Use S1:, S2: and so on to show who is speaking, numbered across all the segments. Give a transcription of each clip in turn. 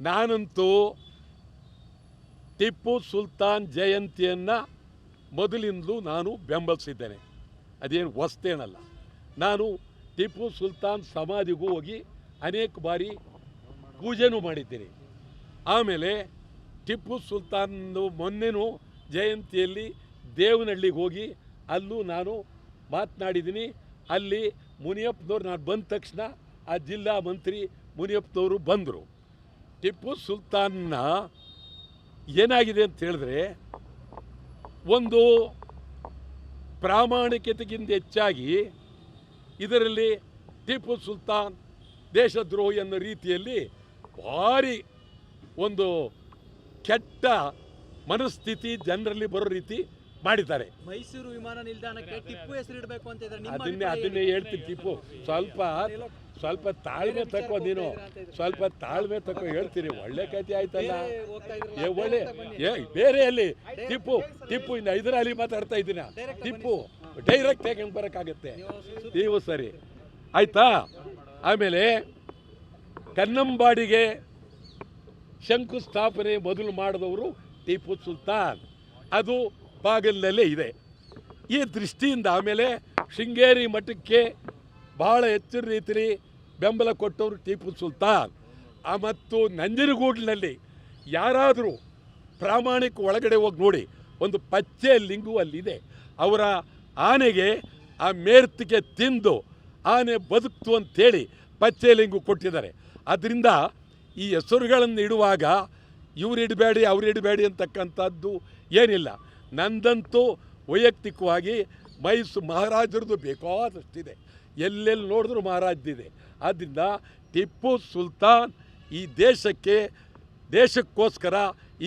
S1: ನಾನಂತೂ ಟಿಪ್ಪು ಸುಲ್ತಾನ್ ಜಯಂತಿಯನ್ನು ಮೊದಲಿಂದಲೂ ನಾನು ಬೆಂಬಲಿಸಿದ್ದೇನೆ. ಅದೇನು ಹೊಸ್ತೇನಲ್ಲ. ನಾನು ಟಿಪ್ಪು ಸುಲ್ತಾನ್ ಸಮಾಧಿಗೂ ಹೋಗಿ ಅನೇಕ ಬಾರಿ ಪೂಜೆನೂ ಮಾಡಿದ್ದೀನಿ. ಆಮೇಲೆ ಟಿಪ್ಪು ಸುಲ್ತಾನ್ ಮೊನ್ನೆನೂ ಜಯಂತಿಯಲ್ಲಿ ದೇವನಹಳ್ಳಿಗೆ ಹೋಗಿ ಅಲ್ಲೂ ನಾನು ಮಾತನಾಡಿದ್ದೀನಿ. ಅಲ್ಲಿ ಮುನಿಯಪ್ಪನವ್ರು ನಾನು ಬಂದ ತಕ್ಷಣ ಆ ಜಿಲ್ಲಾ ಮಂತ್ರಿ ಮುನಿಯಪ್ಪನವರು ಬಂದರು. ಟಿಪ್ಪು ಸುಲ್ತಾನ್ನ ಏನಾಗಿದೆ ಅಂತ ಹೇಳಿದ್ರೆ ಒಂದು ಪ್ರಾಮಾಣಿಕತೆಗಿಂತ ಹೆಚ್ಚಾಗಿ ಇದರಲ್ಲಿ ಟಿಪ್ಪು ಸುಲ್ತಾನ್ ದೇಶದ್ರೋಹಿ ಅನ್ನೋ ರೀತಿಯಲ್ಲಿ ಭಾರಿ ಒಂದು ಕೆಟ್ಟ ಮನಸ್ಥಿತಿ ಜನರಲ್ಲಿ ಬರೋ ರೀತಿ ಮಾಡಿದ್ದಾರೆ.
S2: ಮೈಸೂರು ವಿಮಾನ ನಿಲ್ದಾಣಕ್ಕೆ ಟಿಪ್ಪು ಹೆಸರಿಡಬೇಕು ಅಂತ
S1: ಅದನ್ನೇ ಅದನ್ನೇ? ಹೇಳ್ತೀನಿ ಟಿಪ್ಪು. ಸ್ವಲ್ಪ ಸ್ವಲ್ಪ ತಾಳ್ಮೆ ತಕೋ ನೀನು. ಸ್ವಲ್ಪ ತಾಳ್ಮೆ ತಕೋ ಹೇಳ್ತೀನಿ ಒಳ್ಳೆ ಕತೆ ಆಯ್ತಲ್ಲ. ಏ, ಒಳ್ಳೆ. ಏ, ಬೇರೆ ಅಲ್ಲಿ ಟಿಪ್ಪು ಟಿಪ್ಪು ಇನ್ನು ಹೈದರಾಲಿ ಮಾತಾಡ್ತಾ ಇದ್ದೀನ? ಟಿಪ್ಪು ಡೈರೆಕ್ಟ್ ಹೇಗೆ ಬರೋಕ್ಕಾಗತ್ತೆ. ನೀವು ಸರಿ. ಆಯ್ತಾ? ಆಮೇಲೆ ಕನ್ನಂಬಾಡಿಗೆ ಶಂಕುಸ್ಥಾಪನೆ ಮೊದಲು ಮಾಡಿದವರು ಟಿಪ್ಪು ಸುಲ್ತಾನ್. ಅದು ಬಾಗಿಲಿನಲ್ಲೇ ಇದೆ. ಈ ದೃಷ್ಟಿಯಿಂದ ಆಮೇಲೆ ಶೃಂಗೇರಿ ಮಠಕ್ಕೆ ಭಾಳ ಹೆಚ್ಚಿನ ರೀತಿಯಲ್ಲಿ ಬೆಂಬಲ ಕೊಟ್ಟವರು ಟೀಪು ಸುಲ್ತಾನ್. ಆ ಮತ್ತು ನಂಜನಗೂಡಿನಲ್ಲಿ ಯಾರಾದರೂ ಪ್ರಾಮಾಣಿಕ ಒಳಗಡೆ ಹೋಗಿ ನೋಡಿ, ಒಂದು ಪಚ್ಚೆ ಲಿಂಗು ಅಲ್ಲಿದೆ. ಅವರ ಆನೆಗೆ ಆ ಮೇರ್ತಿಗೆ ತಿಂದು ಆನೆ ಬದುಕ್ತು ಅಂತೇಳಿ ಪಚ್ಚೆ ಲಿಂಗು ಕೊಟ್ಟಿದ್ದಾರೆ. ಅದರಿಂದ ಈ ಹೆಸರುಗಳನ್ನು ಇಡುವಾಗ ಇವ್ರು ಇಡಬೇಡಿ, ಅವ್ರು ಇಡಬೇಡಿ ಅಂತಕ್ಕಂಥದ್ದು ಏನಿಲ್ಲ. ನಂದಂತೂ ವೈಯಕ್ತಿಕವಾಗಿ ಮೈಸೂರು ಮಹಾರಾಜರದು ಬೇಕಾದಷ್ಟಿದೆ. ಎಲ್ಲೆಲ್ಲಿ ನೋಡಿದ್ರು ಮಹಾರಾಜಿದೆ ಆದ್ದರಿಂದ ಟಿಪ್ಪು ಸುಲ್ತಾನ್ ಈ ದೇಶಕ್ಕೆ, ದೇಶಕ್ಕೋಸ್ಕರ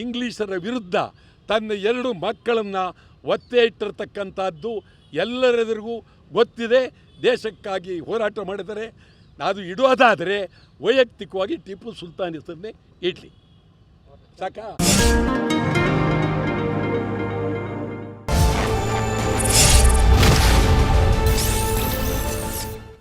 S1: ಇಂಗ್ಲೀಷರ ವಿರುದ್ಧ ತನ್ನ ಎರಡು ಮಕ್ಕಳನ್ನು ಒತ್ತೆ ಇಟ್ಟಿರ್ತಕ್ಕಂಥದ್ದು ಎಲ್ಲರೆದುರಿಗೂ ಗೊತ್ತಿದೆ. ದೇಶಕ್ಕಾಗಿ ಹೋರಾಟ ಮಾಡಿದರೆ, ಅದು ಇಡೋದಾದರೆ ವೈಯಕ್ತಿಕವಾಗಿ ಟಿಪ್ಪು ಸುಲ್ತಾನ್ ಹೆಸರನ್ನೇ ಇಡಲಿ. ಸಾಕಾ?